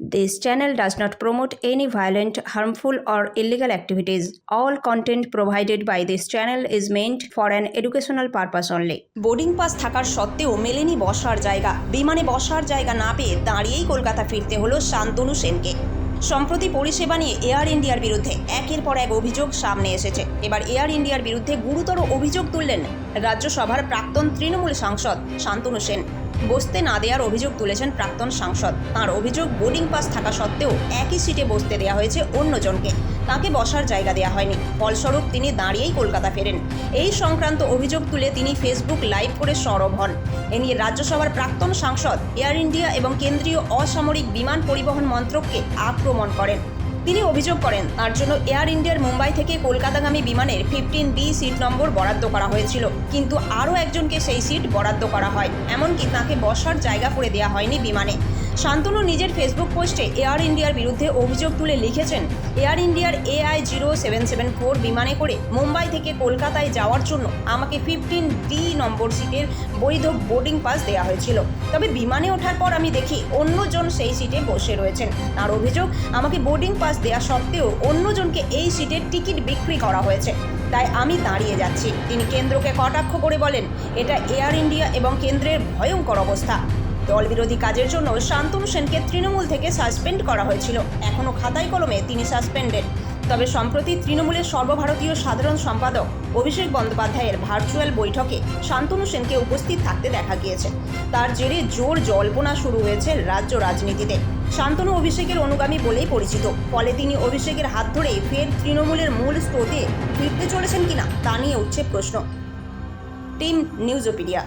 This channel does not promote any violent, harmful, or illegal activities. All content provided by this channel is meant for an educational purpose only. Boarding pass থাকার সত্ত্বেও মেলেনি বসার জায়গা বিমানে বসার জায়গা না পেয়ে দাঁড়িয়েই কলকাতা ফিরতে হলো শান্তনু সেনকে সম্প্রতি পরিষেবা নিয়ে এয়ার ইন্ডিয়ার বিরুদ্ধে একের পর এক অভিযোগ সামনে এসেছে। এবার এয়ার ইন্ডিয়ার বিরুদ্ধে গুরুতর অভিযোগ তুললেন রাজ্যসভার প্রাক্তন তৃণমূল সাংসদ শান্তনু সেন। বসতে না দেওয়ার অভিযোগ তুলেছেন প্রাক্তন সাংসদ। তার অভিযোগ বোর্ডিং পাস থাকা সত্ত্বেও একই সিটে বসতে দেওয়া হয়েছে অন্যজনকে। তাকে বসার জায়গা দেওয়া হয়নি। ফলস্বরূপ তিনি দাঁড়িয়েই কলকাতা ফেরেন। এই সংক্রান্ত অভিযোগ তুলে তিনি ফেসবুক লাইভ করে সরব হন। এ নিয়ে রাজ্যসভার প্রাক্তন সাংসদ, এয়ার ইন্ডিয়া এবং কেন্দ্রীয় অসামরিক বিমান পরিবহন মন্ত্রককে আক্রমণ করেন। তিনি অভিযোগ করেন, তার জন্য এয়ার ইন্ডিয়ার মুম্বাই থেকে কলকাতাগামী বিমানের ফিফটিন বি সিট নম্বর বরাদ্দ করা হয়েছিল। কিন্তু আরও একজনকে সেই সিট বরাদ্দ করা হয়। এমনকি তাকে বসার জায়গা করে দেওয়া হয়নি বিমানে। শান্তনু নিজের ফেসবুক পোস্টে এয়ার ইন্ডিয়ার বিরুদ্ধে অভিযোগ তুলে লিখেছেন এয়ার ইন্ডিয়ার AI zero seven seven four বিমানে করে মুম্বাই থেকে কলকাতায় যাওয়ার জন্য আমাকে ফিফটিন ডি নম্বর সিটের বৈধ বোর্ডিং পাস দেওয়া হয়েছিল। তবে বিমানে ওঠার পর আমি দেখি অন্যজন সেই সিটে বসে রয়েছেন। তার অভিযোগ, আমাকে বোর্ডিং পাস দেওয়া সত্ত্বেও অন্যজনকে এই সিটের টিকিট বিক্রি করা হয়েছে। তাই আমি দাঁড়িয়ে যাচ্ছি। তিনি কেন্দ্রকে কটাক্ষ করে বলেন, এটা এয়ার ইন্ডিয়া এবং কেন্দ্রের ভয়ঙ্কর অবস্থা। দল বিরোধী কাজের জন্য শান্তনু সেনকে তৃণমূল থেকে সাসপেন্ড করা হয়েছিল। এখনও খাতায় কলমে তিনি সাসপেন্ডেড। তবে সম্প্রতি তৃণমূলের সর্বভারতীয় সাধারণ সম্পাদক অভিষেক বন্দ্যোপাধ্যায়ের ভার্চুয়াল বৈঠকে শান্তনু সেনকে উপস্থিত থাকতে দেখা গিয়েছে। তার জেরে জোর জল্পনা শুরু হয়েছে রাজ্য রাজনীতিতে। শান্তনু অভিষেকের অনুগামী বলেই পরিচিত। ফলে তিনি অভিষেকের হাত ধরেই ফের তৃণমূলের মূল স্রোতে ফিরতে চলেছেন কিনা তা নিয়ে উঠছে প্রশ্ন। টিম নিউজোপিডিয়া